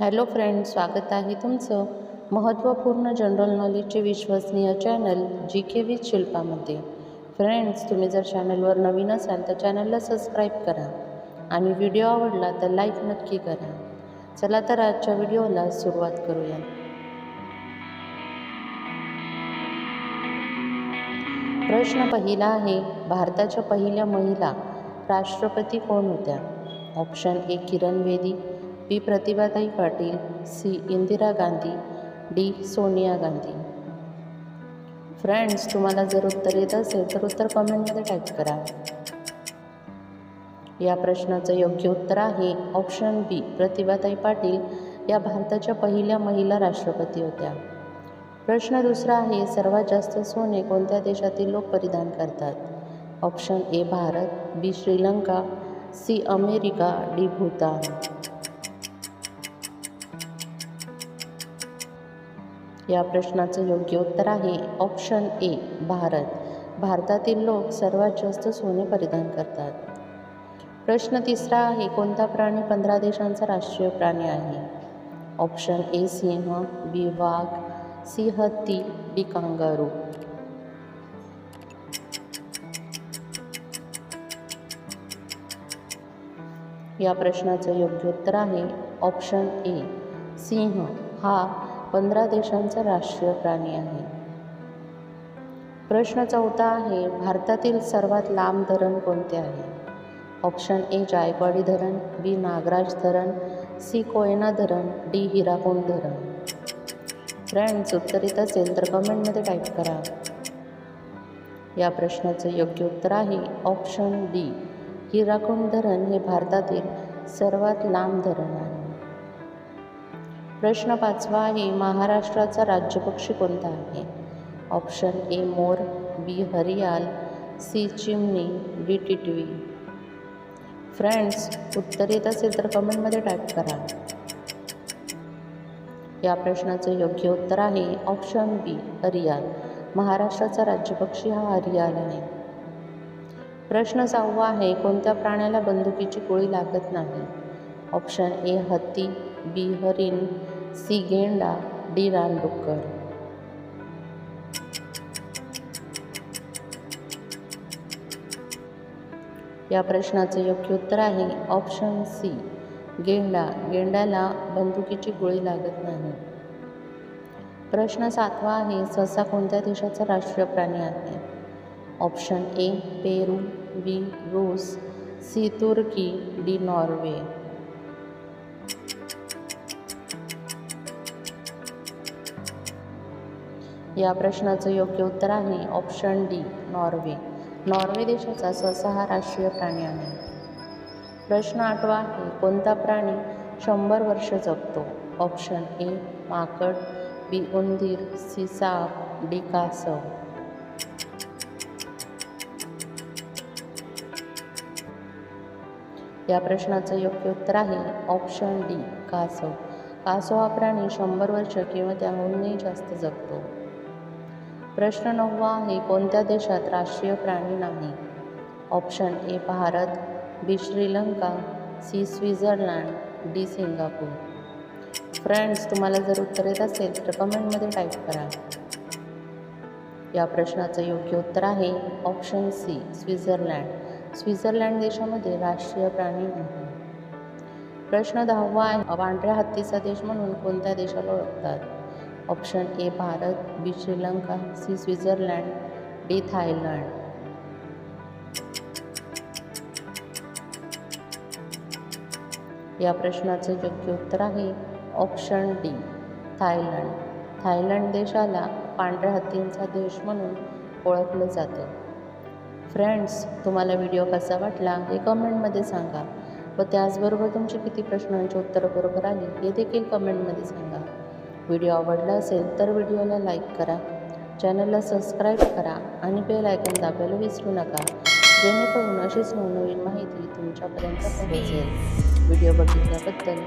Hello friend स्वागत आहे तुमचं महत्त्वपूर्ण जनरल नॉलेजचे विश्वसनीय चॅनल जी के वी शिल्पामध्ये. फ्रेंड्स तुम्ही जर चॅनलवर नवीन असाल तर चॅनलला सबस्क्राईब करा आणि व्हिडिओ आवडला तर लाईक नक्की करा. चला तर आजच्या व्हिडिओला सुरुवात करूया. प्रश्न पहिला आहे भारताच्या पहिल्या महिला राष्ट्रपती कोण होत्या? Option A Kiran Bedi. B Pratibhatai Patil C Indira Gandhi D Sonia Gandhi. Friends तुम्हाला जर उत्तर येत असेल तर उत्तर कमेंटमध्ये टाईप करा. या प्रश्नाचं योग्य उत्तर आहे ऑप्शन बी प्रतिभाताई पाटील या भारताच्या पहिल्या महिला राष्ट्रपती होत्या. प्रश्न दुसरा आहे सर्वात जास्त सोने कोणत्या देशातील लोक परिधान करतात? Option A Bharat B Sri Lanka C America D Bhutan. या प्रश्नाचं योग्य उत्तर आहे. Option A Bharat. भारतातील लोक सर्वात जास्त सोने परिधान करतात. प्रश्न तिसरा आहे कोणता प्राणी पंधरा देशांचा राष्ट्रीय प्राणी आहे? ऑप्शन ए सिंह बी वाघ सी हत्ती डी कांगारू. या प्रश्नाचं योग्य उत्तर आहे ऑप्शन ए सिंह. हा पंधरा देशांचा राष्ट्रीय प्राणी आहे. प्रश्न चौथा आहे भारतातील सर्वात लांब धरण कोणते आहे? ऑप्शन ए जायकवाडी धरण बी नागराज धरण सी कोयना धरण डी हिराकुंड धरण. फ्रेंड्स उत्तर येत असेल तर कमेंटमध्ये टाईप करा. या प्रश्नाचं योग्य उत्तर आहे ऑप्शन डी हिराकुंड धरण हे भारतातील सर्वात लांब धरण आहे. प्रश्न पाचवा आहे महाराष्ट्राचा राज्यपक्षी कोणता आहे? ऑप्शन ए मोर बी हरियाल सी चिमणी डी टिटवी. फ्रेंड्स उत्तर येत असेल तर कमेंटमध्ये टाईप करा. या प्रश्नाचं योग्य उत्तर आहे ऑप्शन बी हरियाल महाराष्ट्राचा राज्यपक्षी हा हरियाल आहे. प्रश्न सहावा आहे कोणत्या प्राण्याला बंदुकीची गोळी लागत नाही? ऑप्शन ए हत्ती बिहरीन सिगेंडा सी गेंडा डी रानडुक्कर या प्रश्नाचं योग्य उत्तर आहे ऑप्शन सी गेंडा. गेंड्याला बंदुकीची गोळी लागत नाही. प्रश्न सातवा आहे ससा कोणत्या देशाचा राष्ट्रीय प्राणी आहे? ऑप्शन ए पेरू बी रूस सी तुर्की डी नॉर्वे. या प्रश्नाचं योग्य उत्तर आहे ऑप्शन डी नॉर्वे. नॉर्वे देशाचा ससा हा राष्ट्रीय प्राणी आहे. प्रश्न आठवा आहे कोणता प्राणी शंभर वर्ष जगतो? ऑप्शन ए माकड बी उंदीर सी साप डी कासव. या प्रश्नाचं योग्य उत्तर आहे ऑप्शन डी कासव. कासव हा प्राणी शंभर वर्ष किंवा त्याहूनही जास्त जगतो. प्रश्न नववा आहे कोणत्या देशात राष्ट्रीय प्राणी नाही? Option A Bharat B Sri Lanka C Switzerland D Singapore. Friends तुम्हाला जर उत्तर येत असेल तर कमेंटमध्ये टाईप करा. या प्रश्नाचं योग्य उत्तर आहे ऑप्शन सी स्वित्झर्लंड. स्वित्झर्लंड देशामध्ये राष्ट्रीय प्राणी नाही. प्रश्न दहावा आहे पांढऱ्या हत्तीचा देश म्हणून कोणत्या देशाला ओळखतात? Option A Bharat B Sri Lanka C Switzerland D Thailand. या प्रश्नाचं योग्य उत्तर आहे ऑप्शन डी थायलंड. थायलंड देशाला पांढऱ्या हत्तींचा देश म्हणून ओळखलं जातं. फ्रेंड्स तुम्हाला व्हिडिओ कसा वाटला हे कमेंटमध्ये सांगा व त्याचबरोबर तुमचे किती प्रश्नांची उत्तरं बरोबर आली हे देखील कमेंटमध्ये सांगा. व्हिडिओ आवडला असेल तर व्हिडिओला लाईक करा. चॅनलला सबस्क्राईब करा आणि बेल आयकॉन दाबायला विसरू नका. जेणेकरून अशीच नवनवीन माहिती तुमच्यापर्यंत पोहोचेल. व्हिडिओ बघितल्याबद्दल